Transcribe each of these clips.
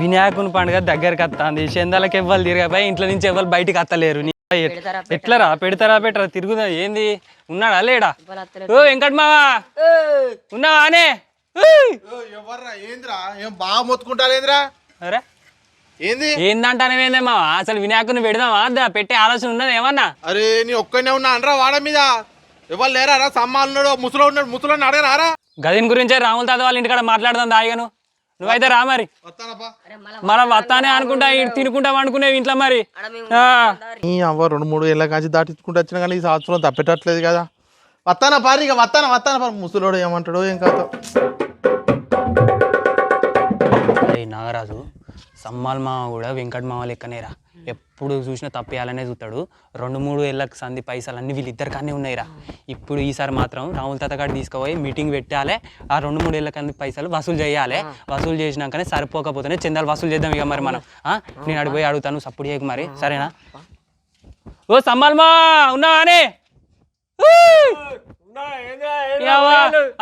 వినాయకుని పండుగ దగ్గరికి వస్తుంది చందాలకి ఎవ్వరు తిరగపోయి ఇంట్లో నుంచి ఎవ్వరు బయటికి వస్తలేరు ఎట్లరా పెడతారా పెట్టరా? తిరుగుదా ఏంది? ఉన్నాడా లేడా. ఓ వెంకట మావా? ఉన్నావా అనే? అరే? ఏంది? మావా? అసలు వినాయకుని పెడదామా? దా పెట్టే ఆలోచన ఉన్నది ఏమన్నా? అరే నీ ఒక్కనే ఉన్నా అనరా వాడ మీద? ఎవరు లేరా రా? సమ్మాలు ఉన్నాడు ముసలో ఉన్నాడు ముసలోని అడగరారా? గదిని గురించే రాముల తాత వాళ్ళ ఇంటికాడ మాట్లాడదాం దాయిగాను. నువ్వైతే రా మరి. మనం వస్తానే అనుకుంటా తినుకుంటాం అనుకునేవి ఇంట్లో మరి. ఈ అవ్వ రెండు మూడు ఏళ్ళ కాంచి దాటించుకుంటూ వచ్చినా కానీ ఈ సంవత్సరం తప్పేటట్లేదు కదా. వస్తానా పారి ఇక వస్తానా వస్తానా పారి. ముసలోడు ఏమంటాడో ఏం కాదు నాగరాజు సమ్మాల్ మామ కూడా వెంకట మామ లెక్కనేరా ఎప్పుడు చూసినా తప్పేయాలనే చూస్తాడు. రెండు మూడు ఏళ్ళకి సంది పైసలు అన్ని వీళ్ళిద్దరి కానీ ఉన్నాయిరా. ఇప్పుడు ఈసారి మాత్రం రాముల తాత కాడ తీసుకుపోయి మీటింగ్ పెట్టాలి ఆ రెండు మూడు ఏళ్ళకి అన్ని పైసలు వసూలు చేయాలి. వసూలు చేసినాకనే సరిపోకపోతేనే చందాలు వసూలు చేద్దాం ఇక మరి మనం? నేను అడిగిపోయి అడుగుతాను సప్పుడు చేయకు మరి. సరేనా? ఓ సమ్మాల్ మా ఉన్నా అని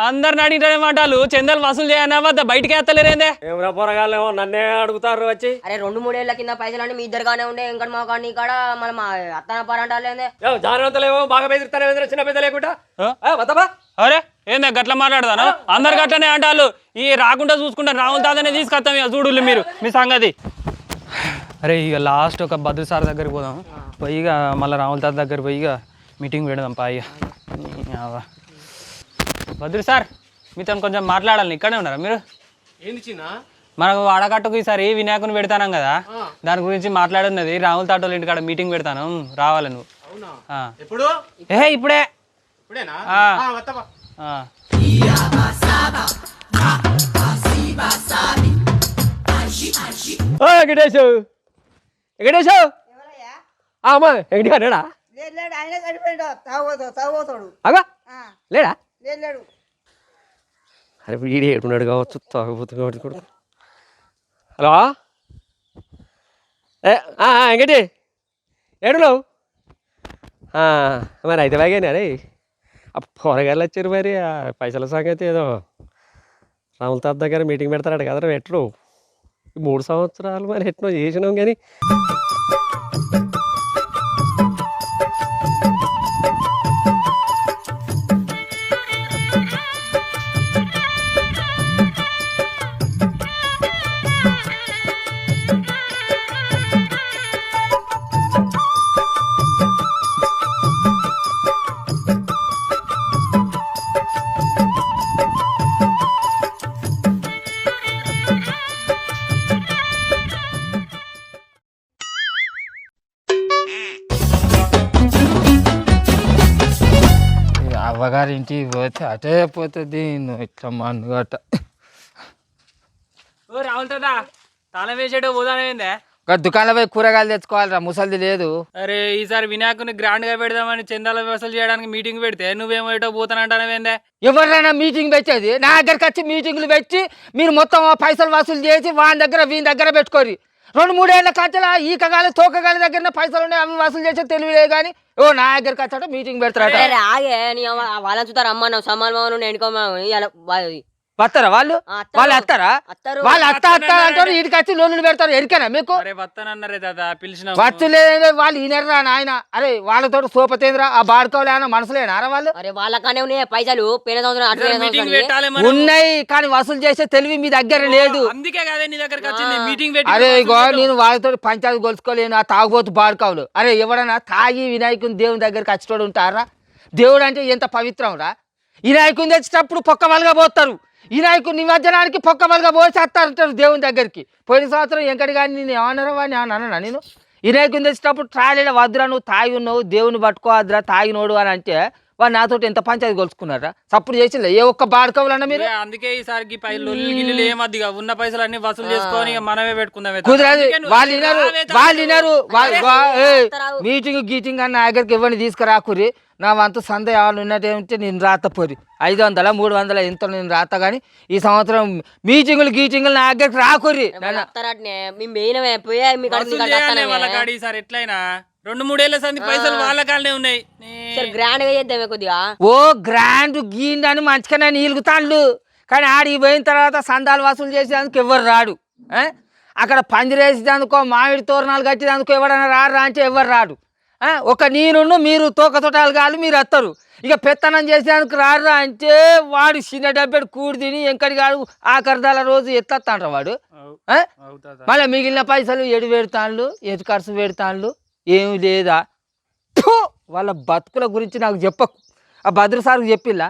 అందరిని అడిగితే మాటలు. చందాలు వసూలు చేయనా వద్ద బయటికి ఎత్తలేరేందే? ఏమరా పోరగాళ్ళు నన్నే అడుగుతారు వచ్చి. అరే రెండు మూడేళ్ళ కింద పైసలు అన్ని మీ ఇద్దరుగానే ఉండే ఇంకా మా కాడ కాడ మళ్ళీ మా అత్తన పరంటాలేందే జాగ్రత్తలేమో బాగా బెదిరిస్తానే చిన్న పెద్ద లేకుండా? వద్దబా అరే ఏందా గట్ల మాట్లాడతాను? అందరు గట్లనే అంటారు ఈ రాకుండా చూసుకుంటారు రాహుల్ తాతనే తీసుకొస్తాం ఇక చూడుల్లి మీరు. మీ సంగతి. అరే ఇక లాస్ట్ ఒక భద్ర సార్ దగ్గరికి పోదాం. పోయి ఇక మళ్ళీ రాహుల్ తాత దగ్గర పోయి ఇక మీటింగ్ పెడదాం పా ఇక యావా. భద్రు సార్ మీతో కొంచెం మాట్లాడాలి ఇక్కడే ఉన్నారా మీరు? మనకు వాడకట్టుకు ఈసారి వినాయకుని పెడతానం కదా. దాని గురించి మాట్లాడున్నది రాహుల్ తాటోళ్ళ ఇంటికాడ మీటింగ్ పెడతాను రావాలి నువ్వు. అవునా? ఆ. ఎప్పుడు? ఏహే ఇప్పుడే. వెంకటేశు. వెంకటేశు. ఆ, అమ్మా వెంకటి లేడు లేడు ఆయన చనిపోయాడు తాగోతాడు తాగోతాడు అగా! లేడా లేడు? లేడు అరే వీడి ఏడున్నాడు కావచ్చు తాగబోతు కావచ్చు కొడుకు. హలో? వెంకటి ఏడున్నావు? మరి అయితే బాగానే అరే. ఆ పొరగాళ్ళు వచ్చారు మరి ఆ పైసల సంగతి ఏదో. రాముల తాత దగ్గర మీటింగ్ పెడతారట కదరా ఎట్లు ఈ మూడు సంవత్సరాలు మరి ఎట్నో చేసినాం కానీ. ఇంటికి పోతే అటే పోతుంది నువ్వు ఇట్లా మన్నుగట్ట ఓ తాత తాళం వేసేటో పోదానేందే ఒక దుకాణంలో పోయి కూరగాయలు తెచ్చుకోవాలిరా ముసలిది లేదు. అరే ఈసారి వినాయకుని గ్రాండ్గా పెడదామని చందాల వసూలు చేయడానికి మీటింగ్ పెడితే నువ్వేమో ఏటో పోతానంటానవేందే ఎవరైనా మీటింగ్ పెట్టేది? నా దగ్గరకు వచ్చి మీటింగ్లు పెట్టి మీరు మొత్తం ఆ పైసలు వసూలు చేసి వాని దగ్గర వీని దగ్గర పెట్టుకోరి రెండు మూడేళ్ళ కచ్చల ఈకగాలి తోకగాలి దగ్గర పైసలు ఉన్నాయి అవి వసూలు చేసే తెలివిలే కానీ ఓ నా దగ్గర వచ్చాట మీటింగ్ పెడతారు ఆగే నీ వాళ్ళని చూస్తారు అమ్మ నువ్వు సమ్మాన్ ఎన్నుకోమా వస్తారా వాళ్ళు? వాళ్ళు వస్తారా? అత్తరు. వాళ్ళు అత్త అత్త అంటారు వీడికి వచ్చి లోన్లు పెడతారు ఎరికేనా మీకు? వచ్చులేదు వాళ్ళు ఈనరా నాయన. అరే వాళ్ళతో సోపతేంద్రా ఆ బాడుకోలేనా మనసులేనా వాళ్ళు? అరే వాళ్ళకనే ఉన్నాయి పైసలు. ఉన్నాయి కానీ వసూలు చేసే తెలివి మీ దగ్గర లేదు. అందుకే కదే నీ దగ్గరకు వచ్చింది. మీటింగ్ పెట్టి అరే ఇగో. నేను వాళ్ళతో పంచాయతీ కొలుసుకోలేను ఆ తాగుబోతు బాడుకావులు. అరే ఎవడన్నా తాగి వినాయకుని దేవుని దగ్గరికి వచ్చేటోడు ఉంటారా? దేవుడు అంటే ఎంత పవిత్రం రా? వినాయకుని తెచ్చేటప్పుడు పొక్క వలగా పోతారు వినాయకుని నిమజ్జనానికి పొక్క బలగా పోసి వస్తారంటారు దేవుని దగ్గరికి. పోయిన సంవత్సరం ఎంకటి కానీ నేను ఏమన్నారా వాడిని ఏమన్నా నేను? నేను వినాయకుని తెచ్చినప్పుడు ట్రాలీలో వద్దురా నువ్వు తాగి ఉన్నావు దేవుని పట్టుకోవద్దురా తాగినోడు అని అంటే వాడు నాతో ఎంత పంచాయతీ కొలుసుకున్నారా సప్పుడు చేసి ఏ ఒక్క బాడుకోవాలన్నా మీరు? అందుకే ఈసారికి ఏమద్దిగా ఉన్న పైసలు అన్ని వసూలు చేసుకొని మనమే పెట్టుకుందాం కుదరదు. వాళ్ళు వినరు. వాళ్ళు వినరు. మీటింగ్ గీటింగ్ అన్న దగ్గరికి ఎవరిని తీసుకురాకురి నా వంతు సంద ఏమైనా ఉన్నట్టేమిటి నేను రాత పోరి ఐదు వందల మూడు వందల ఎంత నేను రాత కానీ ఈ సంవత్సరం మీటింగులు గీటింగులు నా దగ్గరికి రాకురి మేము పోయా రెండు మూడేళ్ళ సంది పైసలు వాళ్ళ కాడనే ఉన్నాయి. సరే గ్రాండ్గా చేద్దామే కొద్దిగా. ఓ గ్రాండ్ గీండ్ అని మంచిగానే నీలుగుతాండ్లు. కానీ ఆడికి పోయిన తర్వాత సందాలు వసూలు చేసేందుకు ఎవరు రాడు? అక్కడ పందిరేసేందుకో మామిడి తోరణాలు కట్టేందుకో ఎవడన్నా రారా అంటే ఎవరు రాడు. ఒక నేనున్ను మీరు తోకతోటాలు కాదు మీరు వస్తారు ఇక పెత్తనం చేసేందుకు రారా అంటే వాడు చిన్న డబ్బెడు కూడి తిని ఎంకడి కాడు ఆఖరిదాల రోజు ఎత్తంటారు వాడు? మళ్ళీ మిగిలిన పైసలు ఎడు పెడతాళ్ళు ఎటు ఖర్చు పెడతాళ్ళు ఏమి లేదా! వాళ్ళ బతుకుల గురించి నాకు చెప్పకు. ఆ భద్ర సార్కి చెప్పిల్లా?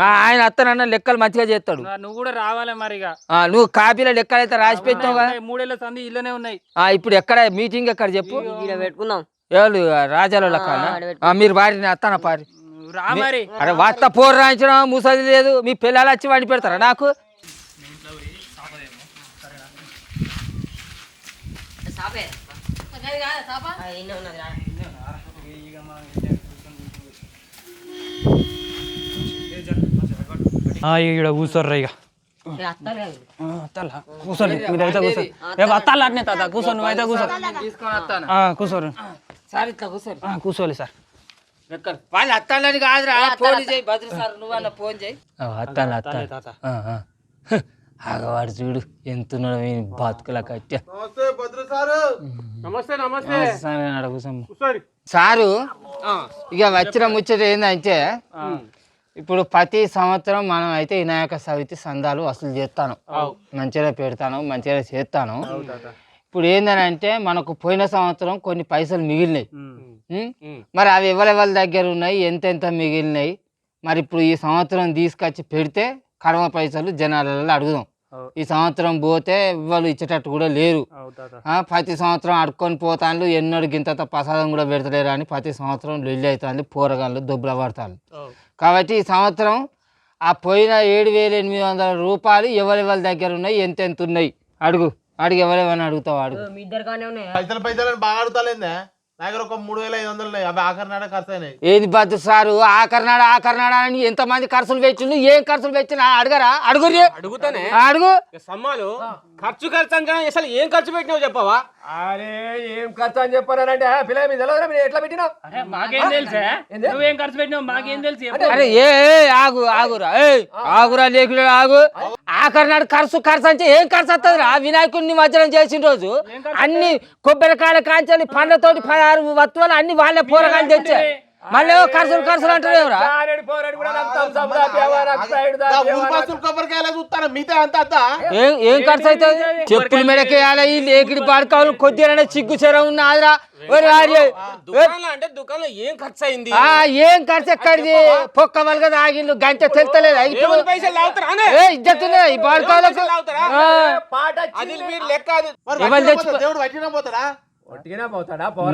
ఆ, ఆయన అత్తనన్న లెక్కలు మంచిగా చేస్తాడు. నువ్వు కూడా రావాలి మరి నువ్వు కాపీలో లెక్కలు అయితే రాసి పెట్టావు కదా. మూడేళ్ళ సంది ఇల్లనే ఉన్నాయి. ఆ, ఇప్పుడు ఎక్కడ మీటింగ్ ఎక్కడ చెప్పు? పెట్టుకుందాం. ఎవరు? రాజాల మీరు వారిని అత్తన పారి. రా మరి. అరే వత్త పోరు రాయించడం ముసలి లేదు. మీ పిల్లలు వచ్చి వండి పెడతారా నాకు? ఆ, ఈయనే ఉన్నది రా. ఇక్కడ కూర్చోర్రా ఇక ఇక అత్తారు కదా. అత్తాలా కూర్చోండి మీరైతే కూర్చోండి రేపు అత్తాలు అట్నే తాత కూర్చో నువ్వైతే కూర్చో తీసుకొని వస్తాను ఆ, కూర్చోరు సార్ ఇట్లా కూర్చోరు ఆ, కూర్చోలే సార్ లెక్కలు వాళ్ళు అత్తాలని కాదురా ఫోన్ చేయి భద్ర సార్ నువ్వు అన్న ఫోన్ చేయి అత్తాను అత్తాను తాత ఆగవాడు చూడు ఎంతున్నాడు మీ బతుకుల కట్టె. నమస్తే భద్ర సారు. నమస్తే నమస్తే. కూర్చోండి. సారు ఇక వచ్చిన ముచ్చట ఏంటంటే ఇప్పుడు ప్రతి సంవత్సరం మనం అయితే వినాయక చవితి సందాలు వసూలు చేస్తాను. మంచిగా పెడతాను మంచిగా చేస్తాను. ఇప్పుడు ఏంటంటే మనకు పోయిన సంవత్సరం కొన్ని పైసలు మిగిలినాయి? మరి అవి ఎవరెవరి దగ్గర ఉన్నాయి ఎంతెంత మిగిలినాయి? మరి ఇప్పుడు ఈ సంవత్సరం తీసుకొచ్చి పెడితే కడమ పైసలు జనాలలో అడుగుదాం. ఈ సంవత్సరం పోతే వాళ్ళు ఇచ్చేటట్టు కూడా లేరు. ఆ, ప్రతి సంవత్సరం అడుక్కొని పోతాను ఎన్నోడు గింత ప్రసాదం కూడా పెడతలేరు అని ప్రతి సంవత్సరం లొల్లి అవుతుంది పోరగాళ్ళు దొబ్బుల పడతాను కాబట్టి ఈ సంవత్సరం ఆ పోయిన ఏడు వేల ఎనిమిది వందల రూపాయలు ఎవరెవరి దగ్గర ఉన్నాయి ఎంతెంత ఉన్నాయి? అడుగు. అడుగు ఎవరెవరిని అడుగుతావు అడుగు. మీ ఇద్దరు బాగా అడుగుతాలేందే? నా దగ్గర ఒక మూడు వేల ఐదు వందలు ఉన్నాయి అవి ఆఖరి నాడే ఖర్చు అయినాయి ఏది బద్దు సారు? ఆకర్నాడు ఆకర్నాడు అని ఎంతమంది ఖర్చులు పెట్టిండు ఏం ఖర్చులు పెట్టినా అడగరా? అడుగురి అడుగుతానే. అడుగు. సమ్మాలు. ఖర్చు ఖర్చు అంటే అసలు ఏం ఖర్చు పెట్టినావు చెప్పవా? అరే ఏం ఖర్చు అని చెప్పానంటే పిల్ల మీద తెలియదురా మీరు ఎట్లా పెట్టినావు? మాకేం తెలుసా? నువ్వేం ఖర్చు పెట్టినావు? మాకేం తెలుసు అరే ఏ ఆగు ఆగురా. ఏ ఆగురా లేకుడా ఆగు. ఆఖరినాడు ఖర్చు ఖర్చు అంటే ఏం ఖర్చు వస్తుంది రా? వినాయకుడిని నిమజ్జనం చేసిన రోజు అన్ని కొబ్బరికాయల కాంచాలి పండ్లతోటి పదహారు వత్తువులు అన్ని వాళ్ళే పూరగాయలు తెచ్చా మళ్ళీ ఖర్చులు ఖర్చులు అంటారు కొబ్బరికాయలు చూస్తాను మిగతా అంత ఏం ఏం ఖర్చు అవుతుంది చెప్పులు మెడకేయాలి ఈ లేకిడి పాడుకోవాలి కొద్దిగా సిగ్గు చెర ఉన్నదిరా ఏ, అంటే దుకాణంలో ఏం ఖర్చు అయింది? ఆ ఏం ఖర్చు ఎక్కడిది? పొక్క వల్గా తాగిండు గంట తెలుతలేదు ఈ ఎవరు తెచ్చుకో- పోతే దేవుడు పోతాడా?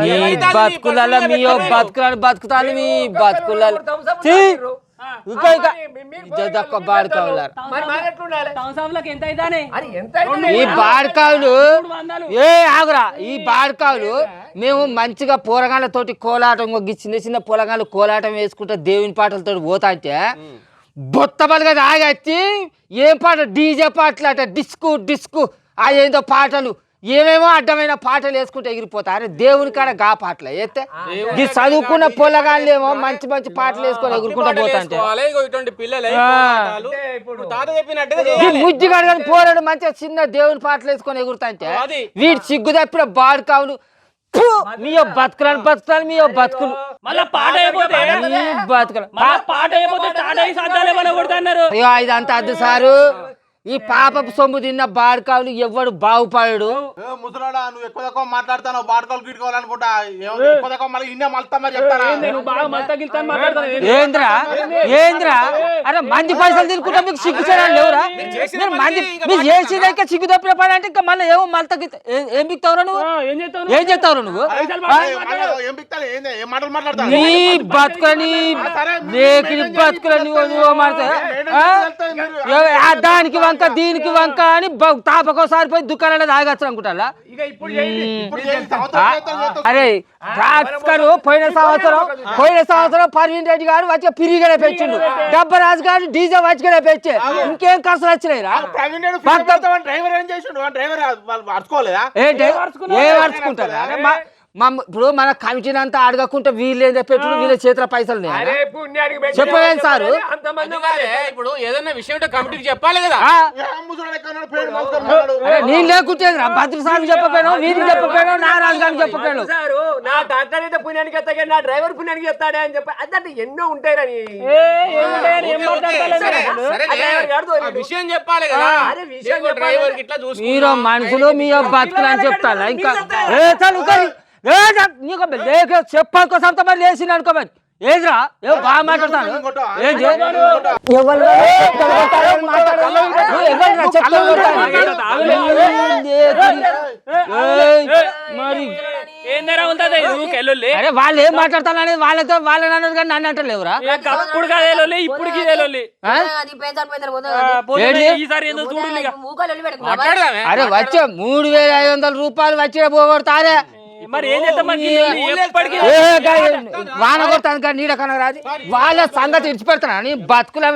మీ బతుకులలో మీ బతుకులను బతుకుతాను మీ బతుకులలో. ఈ బాడకావులు ఏ ఆగురా. ఈ బాడకావులు మేము మంచిగా పోరగాళ్ళతోటి కోలాటం ఒక చిన్న చిన్న పొలగాళ్ళు కోలాటం వేసుకుంటే దేవుని పాటలతో పోతా అంటే బొత్తబలుగా తాగచ్చి ఏం పాట? డీజే పాటలు అట డిస్కు డిస్కు అదేందో పాటలు. ఏమేమో అడ్డమైన పాటలు వేసుకుంటే ఎగిరిపోతా అరే దేవుని కాడ గా పాటలు. అయితే ఈ చదువుకున్న పొలగాళ్ళు ఏమో మంచి మంచి పాటలు వేసుకొని ఎగురుకుంటా పోతా అంటే వేసుకోవాలి, ఇగో ఇటువంటి పిల్లలు ఆ. ఇప్పుడు తాత చెప్పినట్టుగా ఈ చేయాలి. ముజ్జి కడగని పోరాడు మంచిగా చిన్న దేవుని పాటలు వేసుకొని ఎగురుతాంటే. వీడు సిగ్గు తప్పిన బాడు కావులు! మీ బతుకులను బతుకుతాను మీ బతుకులు. మళ్ళా పాట అయిపోతే? బతుకులు పాట ఇదంతా అద్దు సారు. ఈ పాపపు సొమ్ము తిన్న బాడు కావులు ఎవడు బాగుపడు ఏ ముసలాడా నువ్వు ఎక్కువ తక్కువ మాట్లాడతాను? బాడుకోలు గిట్టుకోవాలనుకుంటా ఎక్కువ తక్కువ మళ్ళీ ఇన్నే ఏంద్రా? ఏంద్రా? అరే మంది పైసలు తినుకుంటా మీకు సిగ్గు చేయాలి లేవురా? మీరు మంది మీరు చేసేదాకా సిగ్గు తప్పిన పని అంటే ఇంకా మళ్ళీ ఏమో మళ్ళీ ఏం బిక్తావురా నువ్వు? ఏం చేస్తావురా నువ్వు? నీ బతుకులని సరే, లేకిని బతుకులని నువ్వు దానికి వంక దీనికి వంక అని తాపకోసారి పోయి దుకాణాలు తాగచ్చు అనుకుంటా ఇప్పుడు చేయండి, సంవత్సరం చేస్తాను, చేస్తాను. అరే రాజ్ గారు పోయిన సంవత్సరం పోయిన సంవత్సరం పర్వీన్ రెడ్డి గారు వచ్చి పిరిగనే పెంచిండు. డబ్బరాజు గారు డీజే వచ్చిగానే పెంచే. ఇంకేం ఖర్చులు వచ్చినాయి రా? ప్రవీణ్ రెడ్డి పక్క- ఫిర్యాదు చేస్తావని డ్రైవర్ ఏం చేసిండు? డ్రైవర్ అరుచుకోలేదా ఏంటి? ఏం అరుచుకుంటారా అరే. మా- ఇప్పుడు మన కమిటీని అంతా అడగకుంటే వీళ్ళు పెట్టుడు వీళ్ళ చేతిలో పైసలు? చెప్పవేం సారు. ఇప్పుడు ఏదైనా విషయం కమిటీకి చెప్పాలి కదా. నేను లేకుంటే? భద్ర సాగు చెప్పపోయాను వీరికి చెప్పపోయాను నా రాజుగారికి చెప్పపోయాను సారు నా డాక్టర్ అయితే పుణ్యానికి ఎత్తాగా నా డ్రైవర్ పుణ్యానికి ఎత్తాడే అని చెప్పి అదంటే ఎన్నో ఉంటాయని విషయం చెప్పాలి కదా. డ్రైవర్ ఇట్లా చూసి మీరు మనుషులు మీ బతుకులు అని చెప్తారా? ఇంకా ఏ. ఏ. నీకు లేక చెప్పాలి సంత మరి లేచి అనుకో మరి. ఏదిరా? ఏ బాగా మాట్లాడతాను ఎవరు మరి అరే వాళ్ళు ఏం మాట్లాడతారు అనేది వాళ్ళతో వాళ్ళని అన్నారు కానీ నన్ను అంటలేవురా అప్పుడు ఇప్పుడు అరే వచ్చే మూడు వేల ఐదు వందల రూపాయలు వచ్చే పోగొడతారే. మరి ఏం వాన కొడతాను కానీ నీడ కనరాది వాళ్ళ సంగతి ఇడిచిపెడతాను బతుకులు